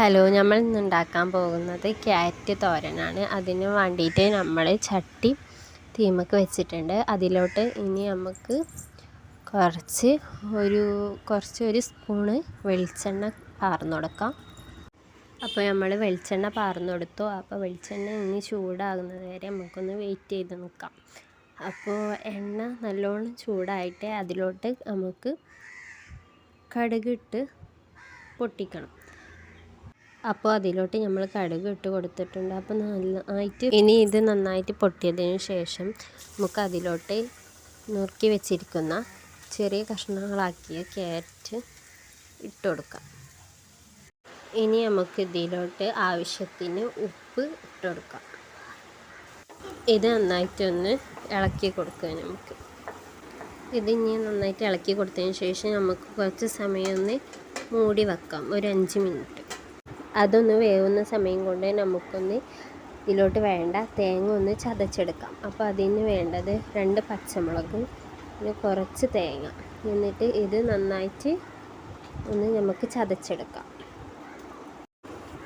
Hello നമ്മൾ ഇന്ന് ഉണ്ടാക്കാൻ പോകുന്നത് ക്യാരറ്റ് തോരനാണ്. അതിന് വേണ്ടിയിട്ട് നമ്മൾ ചട്ടി തീമക്ക് വെച്ചിട്ടുണ്ട്. അതിലോട്ട് ഇനി നമുക്ക് കുറച്ച് ഒരു കുറച്ച് ഒരു സ്പൂണ് വെളിച്ചെണ്ണ പാർന്നു കൊടുക്കാം. അപ്പോൾ നമ്മൾ വെളിച്ചെണ്ണ പാർന്നു കൊടുത്തു. അപ്പോൾ വെളിച്ചെണ്ണ ഇനി ചൂടാകുന്നത് വരെ നമുക്കൊന്ന് വെയിറ്റ് ചെയ്ത് നിൽക്കാം അപ്പോൾ എണ്ണ നല്ലോണം ചൂടായിട്ട് അതിലോട്ട് നമുക്ക് കടുകിട്ട് പൊട്ടിക്കണം. അപ്പോൾ അതിലോട്ട് നമ്മൾ കടുക് ഇട്ട് കൊടുത്തിട്ടുണ്ട്. അപ്പോൾ നന്നായിട്ട് ഇനി ഇത് നന്നായിട്ട് പൊട്ടിയതിന് ശേഷം നമുക്ക് അതിലോട്ട് നുറുക്കി വെച്ചിരിക്കുന്ന ചെറിയ കഷ്ണങ്ങളാക്കിയ ക്യാരറ്റ് ഇട്ട് കൊടുക്കാം. ഇനി നമുക്ക് ഇതിലോട്ട് ആവശ്യത്തിന് ഉപ്പ് ഇട്ട് കൊടുക്കാം. ഇത് നന്നായിട്ടൊന്ന് ഇളക്കി കൊടുക്കുക നമുക്ക്. ഇത് ഇനി നന്നായിട്ട് ഇളക്കി കൊടുത്തതിന് ശേഷം നമുക്ക് കുറച്ച് സമയം ഒന്ന് മൂടി വെക്കാം. ഒരു അഞ്ച് മിനിറ്റ്. അതൊന്ന് വേവുന്ന സമയം കൊണ്ട് നമുക്കൊന്ന് ഇതിലോട്ട് വേണ്ട തേങ്ങ ഒന്ന് ചതച്ചെടുക്കാം. അപ്പോൾ അതിന് വേണ്ടത് രണ്ട് പച്ചമുളകും പിന്നെ കുറച്ച് തേങ്ങ. എന്നിട്ട് ഇത് നന്നായിട്ട് ഒന്ന് നമുക്ക് ചതച്ചെടുക്കാം.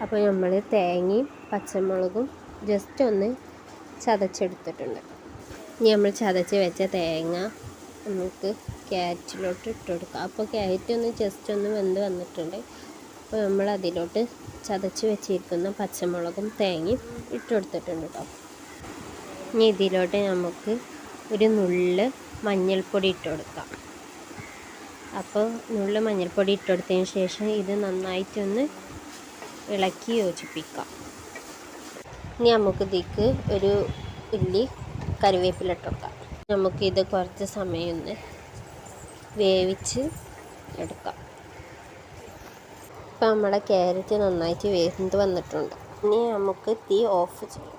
അപ്പോൾ നമ്മൾ തേങ്ങയും പച്ചമുളകും ജസ്റ്റ് ഒന്ന് ചതച്ചെടുത്തിട്ടുണ്ട്. ഇനി നമ്മൾ ചതച്ച് വെച്ച തേങ്ങ നമുക്ക് ക്യാരറ്റിലോട്ട് ഇട്ട് കൊടുക്കാം. അപ്പോൾ ക്യാരറ്റ് ഒന്ന് ജസ്റ്റ് ഒന്ന് വെന്ത് വന്നിട്ടുണ്ട്. അപ്പോൾ നമ്മൾ അതിലോട്ട് ചതച്ച് വെച്ചിരിക്കുന്ന പച്ചമുളകും തേങ്ങയും ഇട്ടുകൊടുത്തിട്ടുണ്ട് കേട്ടോ ഇനി ഇതിലോട്ട് നമുക്ക് ഒരു നുള്ള് മഞ്ഞൾപ്പൊടി ഇട്ട് കൊടുക്കാം അപ്പോൾ നുള്ള് മഞ്ഞൾപ്പൊടി ഇട്ട് കൊടുത്തതിന് ശേഷം ഇത് നന്നായിട്ടൊന്ന് ഇളക്കി യോജിപ്പിക്കാം. ഇനി നമുക്ക് ഇതിക്ക് ഒരു ഉള്ളി കറിവേപ്പില വെക്കാം നമുക്കിത് കുറച്ച് സമയം ഒന്ന് വേവിച്ച് എടുക്കാം. ഇപ്പം നമ്മുടെ ക്യാരറ്റ് നന്നായിട്ട് വെന്ത് വന്നിട്ടുണ്ട്. ഇനി നമുക്ക് തീ ഓഫ് ചെയ്യാം.